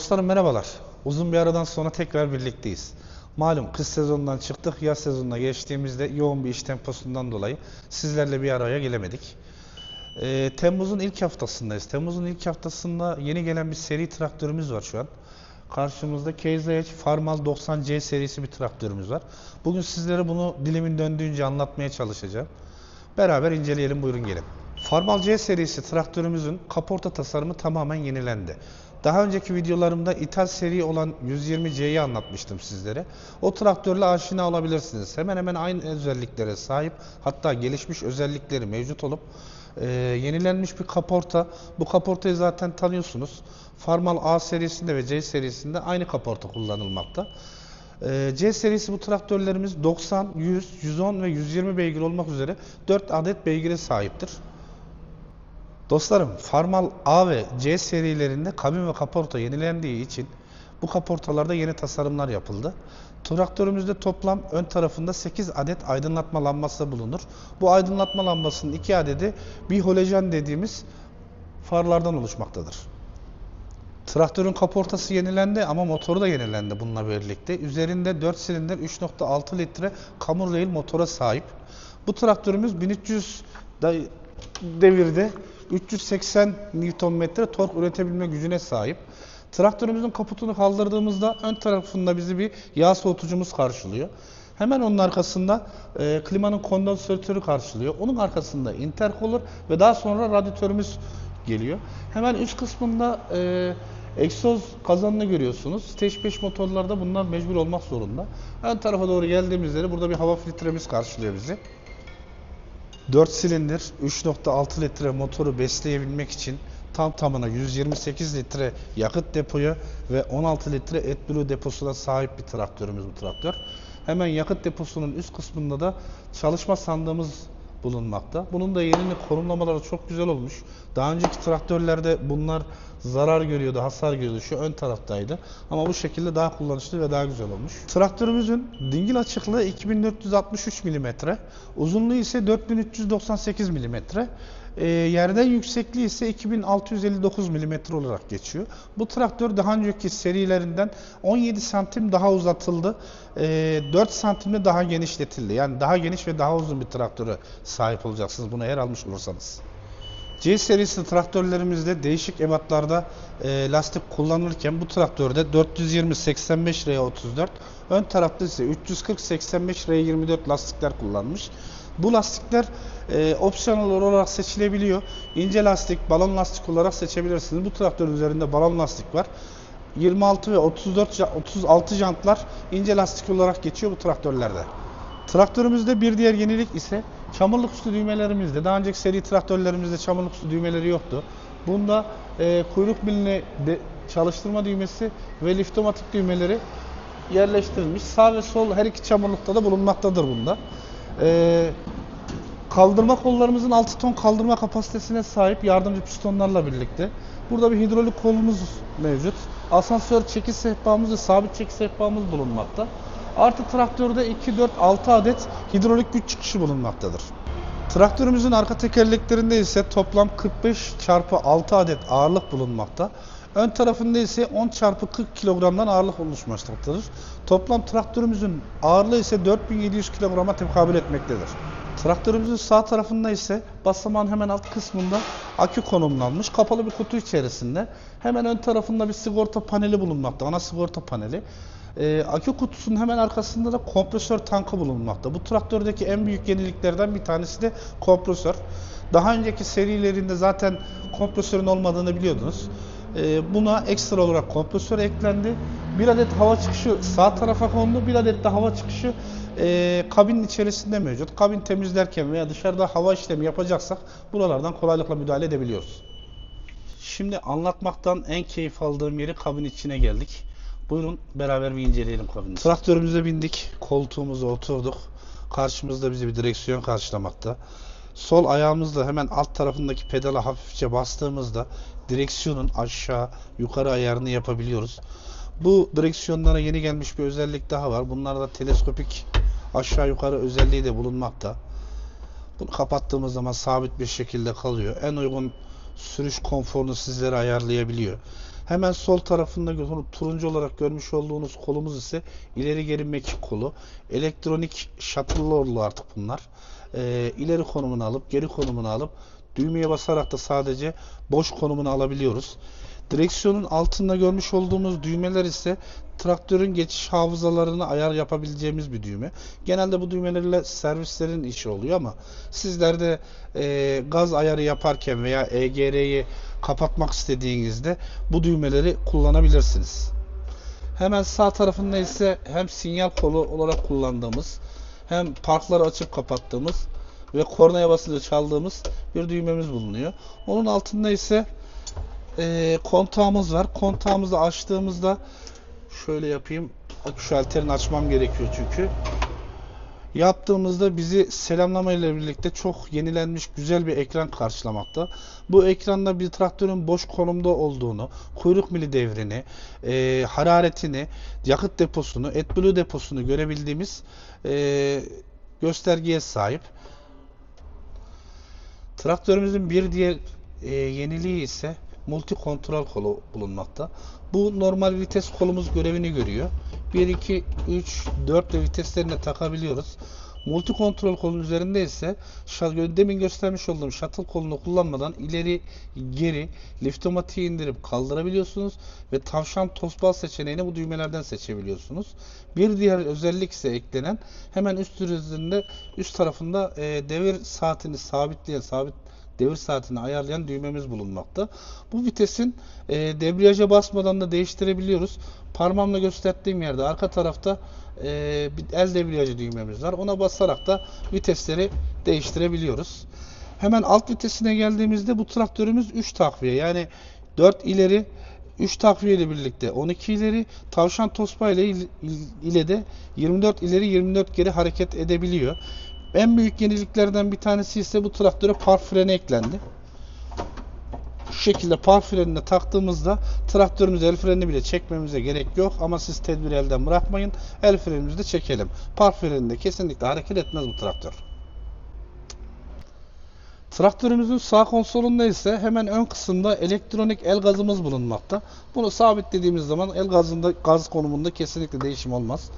Dostlarım merhabalar. Uzun bir aradan sonra tekrar birlikteyiz. Malum kış sezonundan çıktık, yaz sezonuna geçtiğimizde yoğun bir iş temposundan dolayı sizlerle bir araya gelemedik. Ee, Temmuz'un ilk haftasındayız. Temmuz'un ilk haftasında yeni gelen bir seri traktörümüz var şu an. Karşımızda KZH Farmal 90C serisi bir traktörümüz var. Bugün sizlere bunu dilimin döndüğünce anlatmaya çalışacağım. Beraber inceleyelim buyurun gelin. Farmal C serisi traktörümüzün kaporta tasarımı tamamen yenilendi. Daha önceki videolarımda ithal seri olan 120C'yi anlatmıştım sizlere. O traktörle aşina olabilirsiniz. Hemen hemen aynı özelliklere sahip hatta gelişmiş özellikleri mevcut olup e, yenilenmiş bir kaporta. Bu kaportayı zaten tanıyorsunuz. Farmal A serisinde ve C serisinde aynı kaporta kullanılmakta. Ee, C serisi bu traktörlerimiz 90, 100, 110 ve 120 beygir olmak üzere 4 adet beygire sahiptir. Dostlarım, Farmal A ve C serilerinde kabin ve kaporta yenilendiği için bu kaportalarda yeni tasarımlar yapıldı. Traktörümüzde toplam ön tarafında 8 adet aydınlatma lambası bulunur. Bu aydınlatma lambasının 2 adedi biholojen dediğimiz farlardan oluşmaktadır. Traktörün kaportası yenilendi ama motoru da yenilendi bununla birlikte. Üzerinde 4 silindir 3.6 litre Camur Rail motora sahip. Bu traktörümüz 1300 da- devirde 380 Nm tork üretebilme gücüne sahip. Traktörümüzün kaputunu kaldırdığımızda ön tarafında bizi bir yağ soğutucumuz karşılıyor. Hemen onun arkasında e, klimanın kondansatörü karşılıyor. Onun arkasında intercooler ve daha sonra radyatörümüz geliyor. Hemen üst kısmında e, egzoz kazanını görüyorsunuz. Stage 5 motorlarda bunlar mecbur olmak zorunda. Ön tarafa doğru geldiğimizde burada bir hava filtremiz karşılıyor bizi. 4 silindir 3.6 litre motoru besleyebilmek için tam tamına 128 litre yakıt depoyu ve 16 litre AdBlue deposuna sahip bir traktörümüz bu traktör. Hemen yakıt deposunun üst kısmında da çalışma sandığımız bulunmakta. Bunun da yerini konumlamaları çok güzel olmuş. Daha önceki traktörlerde bunlar zarar görüyordu, hasar görüyordu. Şu ön taraftaydı. Ama bu şekilde daha kullanışlı ve daha güzel olmuş. Traktörümüzün dingil açıklığı 2463 mm, uzunluğu ise 4398 mm. E, yerden yüksekliği ise 2659 mm olarak geçiyor. Bu traktör daha önceki serilerinden 17 santim daha uzatıldı. E, 4 santimde daha genişletildi. Yani daha geniş ve daha uzun bir traktöre sahip olacaksınız bunu eğer almış olursanız. C serisi traktörlerimizde değişik ebatlarda e, lastik kullanılırken bu traktörde 420-85 R34, ön tarafta ise 340-85 R24 lastikler kullanmış. Bu lastikler e, opsiyonel olarak seçilebiliyor. İnce lastik, balon lastik olarak seçebilirsiniz. Bu traktörün üzerinde balon lastik var. 26 ve 34 ja- 36 jantlar ince lastik olarak geçiyor bu traktörlerde. Traktörümüzde bir diğer yenilik ise çamurluk üstü düğmelerimizde. Daha önceki seri traktörlerimizde çamurluk üstü düğmeleri yoktu. Bunda e, kuyruk miline de, çalıştırma düğmesi ve liftomatik düğmeleri yerleştirilmiş. Sağ ve sol her iki çamurlukta da bulunmaktadır bunda. E, kaldırma kollarımızın 6 ton kaldırma kapasitesine sahip yardımcı pistonlarla birlikte. Burada bir hidrolik kolumuz mevcut. Asansör çekiş sehpamız ve sabit çekiş sehpamız bulunmakta. Artı traktörde 2, 4, 6 adet hidrolik güç çıkışı bulunmaktadır. Traktörümüzün arka tekerleklerinde ise toplam 45 çarpı 6 adet ağırlık bulunmakta. Ön tarafında ise 10 çarpı 40 kilogramdan ağırlık oluşmaktadır. Toplam traktörümüzün ağırlığı ise 4700 kilograma tekabül etmektedir. Traktörümüzün sağ tarafında ise basamağın hemen alt kısmında akü konumlanmış kapalı bir kutu içerisinde. Hemen ön tarafında bir sigorta paneli bulunmakta. Ana sigorta paneli. Ee, akü kutusunun hemen arkasında da kompresör tankı bulunmakta. Bu traktördeki en büyük yeniliklerden bir tanesi de kompresör. Daha önceki serilerinde zaten kompresörün olmadığını biliyordunuz. Ee, buna ekstra olarak kompresör eklendi. Bir adet hava çıkışı sağ tarafa kondu. Bir adet de hava çıkışı e, kabinin içerisinde mevcut. Kabin temizlerken veya dışarıda hava işlemi yapacaksak buralardan kolaylıkla müdahale edebiliyoruz. Şimdi anlatmaktan en keyif aldığım yeri kabin içine geldik. Buyurun beraber bir inceleyelim kabini. Traktörümüze bindik, koltuğumuza oturduk. Karşımızda bizi bir direksiyon karşılamakta. Sol ayağımızla hemen alt tarafındaki pedala hafifçe bastığımızda direksiyonun aşağı yukarı ayarını yapabiliyoruz. Bu direksiyonlara yeni gelmiş bir özellik daha var. Bunlarda teleskopik aşağı yukarı özelliği de bulunmakta. Bunu kapattığımız zaman sabit bir şekilde kalıyor. En uygun sürüş konforunu sizlere ayarlayabiliyor. Hemen sol tarafında turuncu olarak görmüş olduğunuz kolumuz ise ileri geri mekik kolu. Elektronik shuttle'lı artık bunlar. Ee, ileri konumunu alıp geri konumunu alıp düğmeye basarak da sadece boş konumunu alabiliyoruz. Direksiyonun altında görmüş olduğumuz düğmeler ise traktörün geçiş hafızalarını ayar yapabileceğimiz bir düğme. Genelde bu düğmelerle servislerin işi oluyor ama sizler de e, gaz ayarı yaparken veya EGR'yi kapatmak istediğinizde bu düğmeleri kullanabilirsiniz. Hemen sağ tarafında ise hem sinyal kolu olarak kullandığımız hem parkları açıp kapattığımız ve kornaya basınca çaldığımız bir düğmemiz bulunuyor. Onun altında ise e, kontağımız var. Kontağımızı açtığımızda şöyle yapayım. Akü şalterini açmam gerekiyor çünkü. Yaptığımızda bizi selamlama ile birlikte çok yenilenmiş güzel bir ekran karşılamakta. Bu ekranda bir traktörün boş konumda olduğunu, kuyruk mili devrini, e, hararetini, yakıt deposunu, AdBlue deposunu görebildiğimiz e, göstergeye sahip. Traktörümüzün bir diğer e, yeniliği ise multi kontrol kolu bulunmakta. Bu normal vites kolumuz görevini görüyor. 1, 2, 3, 4 de viteslerine takabiliyoruz. Multi kontrol kolun üzerinde ise demin göstermiş olduğum shuttle kolunu kullanmadan ileri geri liftomatiği indirip kaldırabiliyorsunuz ve tavşan tosbal seçeneğini bu düğmelerden seçebiliyorsunuz. Bir diğer özellik ise eklenen hemen üst üzerinde üst tarafında e, devir saatini sabitleyen sabit devir saatini ayarlayan düğmemiz bulunmakta. Bu vitesin e, debriyaja basmadan da değiştirebiliyoruz. Parmağımla gösterdiğim yerde arka tarafta e, el debriyajı düğmemiz var. Ona basarak da vitesleri değiştirebiliyoruz. Hemen alt vitesine geldiğimizde bu traktörümüz 3 takviye yani 4 ileri 3 takviye ile birlikte 12 ileri tavşan tospa ile, il- il- ile de 24 ileri 24 geri hareket edebiliyor. En büyük yeniliklerden bir tanesi ise bu traktöre park freni eklendi. Şu şekilde park frenine taktığımızda traktörümüz el frenini bile çekmemize gerek yok ama siz tedbiri elden bırakmayın. El frenimizi de çekelim. Park freninde kesinlikle hareket etmez bu traktör. Traktörümüzün sağ konsolunda ise hemen ön kısımda elektronik el gazımız bulunmakta. Bunu sabitlediğimiz zaman el gazında gaz konumunda kesinlikle değişim olmaz.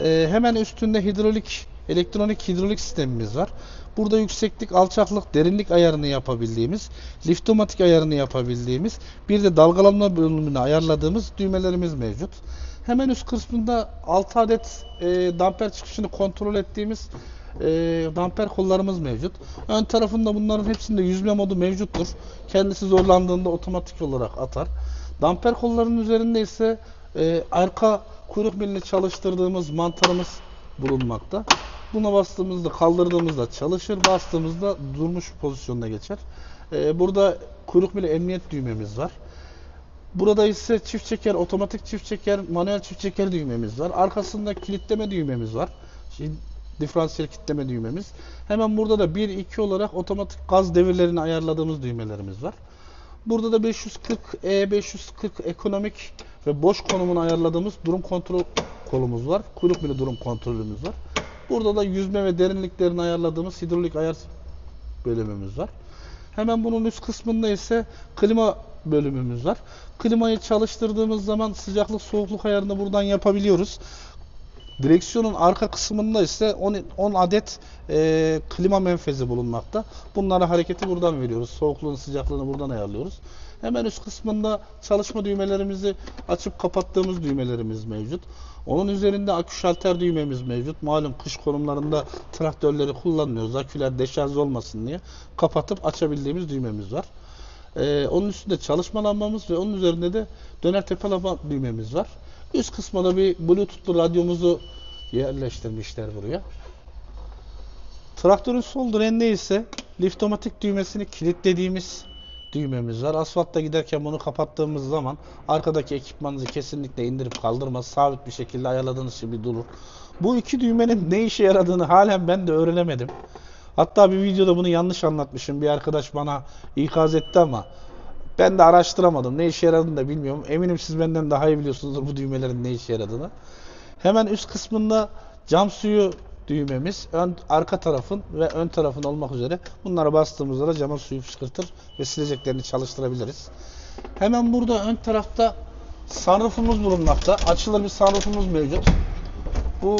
Ee, hemen üstünde hidrolik elektronik hidrolik sistemimiz var. Burada yükseklik, alçaklık, derinlik ayarını yapabildiğimiz, liftomatik ayarını yapabildiğimiz, bir de dalgalanma bölümünü ayarladığımız düğmelerimiz mevcut. Hemen üst kısmında 6 adet e, damper çıkışını kontrol ettiğimiz e, damper kollarımız mevcut. Ön tarafında bunların hepsinde yüzme modu mevcuttur. Kendisi zorlandığında otomatik olarak atar. Damper kollarının üzerinde ise e, arka kuyruk milini çalıştırdığımız mantarımız bulunmakta. Buna bastığımızda kaldırdığımızda çalışır, bastığımızda durmuş pozisyonuna geçer. E, burada kuyruk mili emniyet düğmemiz var. Burada ise çift çeker, otomatik çift çeker, manuel çift çeker düğmemiz var. Arkasında kilitleme düğmemiz var. Şimdi diferansiyel kilitleme düğmemiz. Hemen burada da 1-2 olarak otomatik gaz devirlerini ayarladığımız düğmelerimiz var. Burada da 540 E 540 ekonomik ve boş konumunu ayarladığımız durum kontrol kolumuz var. Kuyruk mili durum kontrolümüz var. Burada da yüzme ve derinliklerini ayarladığımız hidrolik ayar bölümümüz var. Hemen bunun üst kısmında ise klima bölümümüz var. Klimayı çalıştırdığımız zaman sıcaklık soğukluk ayarını buradan yapabiliyoruz. Direksiyonun arka kısmında ise 10, 10 adet e, klima menfezi bulunmakta. Bunlara hareketi buradan veriyoruz. Soğukluğunu sıcaklığını buradan ayarlıyoruz. Hemen üst kısmında çalışma düğmelerimizi açıp kapattığımız düğmelerimiz mevcut. Onun üzerinde akü şalter düğmemiz mevcut. Malum kış konumlarında traktörleri kullanmıyoruz. Aküler deşarj olmasın diye kapatıp açabildiğimiz düğmemiz var. Ee, onun üstünde çalışma lambamız ve onun üzerinde de döner tepe lamba düğmemiz var. Üst kısmına da bir bluetoothlu radyomuzu yerleştirmişler buraya. Traktörün sol direğinde ise liftomatik düğmesini kilitlediğimiz düğmemiz var. Asfaltta giderken bunu kapattığımız zaman arkadaki ekipmanınızı kesinlikle indirip kaldırmaz. Sabit bir şekilde ayarladığınız gibi durur. Bu iki düğmenin ne işe yaradığını halen ben de öğrenemedim. Hatta bir videoda bunu yanlış anlatmışım. Bir arkadaş bana ikaz etti ama ben de araştıramadım. Ne işe yaradığını da bilmiyorum. Eminim siz benden daha iyi biliyorsunuzdur bu düğmelerin ne işe yaradığını. Hemen üst kısmında cam suyu düğmemiz ön arka tarafın ve ön tarafın olmak üzere bunlara bastığımızda da cama suyu fışkırtır ve sileceklerini çalıştırabiliriz. Hemen burada ön tarafta sunroofumuz bulunmakta. Açılır bir sunroofumuz mevcut. Bu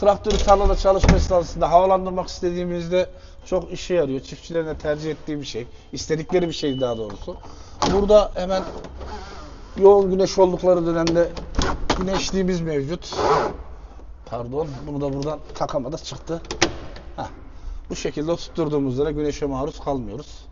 traktörü tarlada çalışma esnasında havalandırmak istediğimizde çok işe yarıyor. Çiftçilerin tercih ettiği bir şey. İstedikleri bir şey daha doğrusu. Burada hemen yoğun güneş oldukları dönemde güneşliğimiz mevcut. Pardon, bunu da buradan takamadı çıktı. Heh. Bu şekilde tutturduğumuzda da güneşe maruz kalmıyoruz.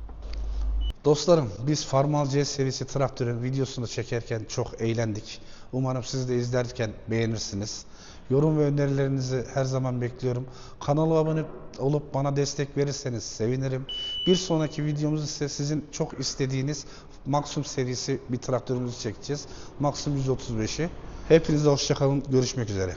Dostlarım biz Farmal C serisi traktörün videosunu çekerken çok eğlendik. Umarım siz de izlerken beğenirsiniz. Yorum ve önerilerinizi her zaman bekliyorum. Kanala abone olup bana destek verirseniz sevinirim. Bir sonraki videomuz ise sizin çok istediğiniz Maxim serisi bir traktörümüzü çekeceğiz. Maxim 135'i. Hepinize hoşçakalın. Görüşmek üzere.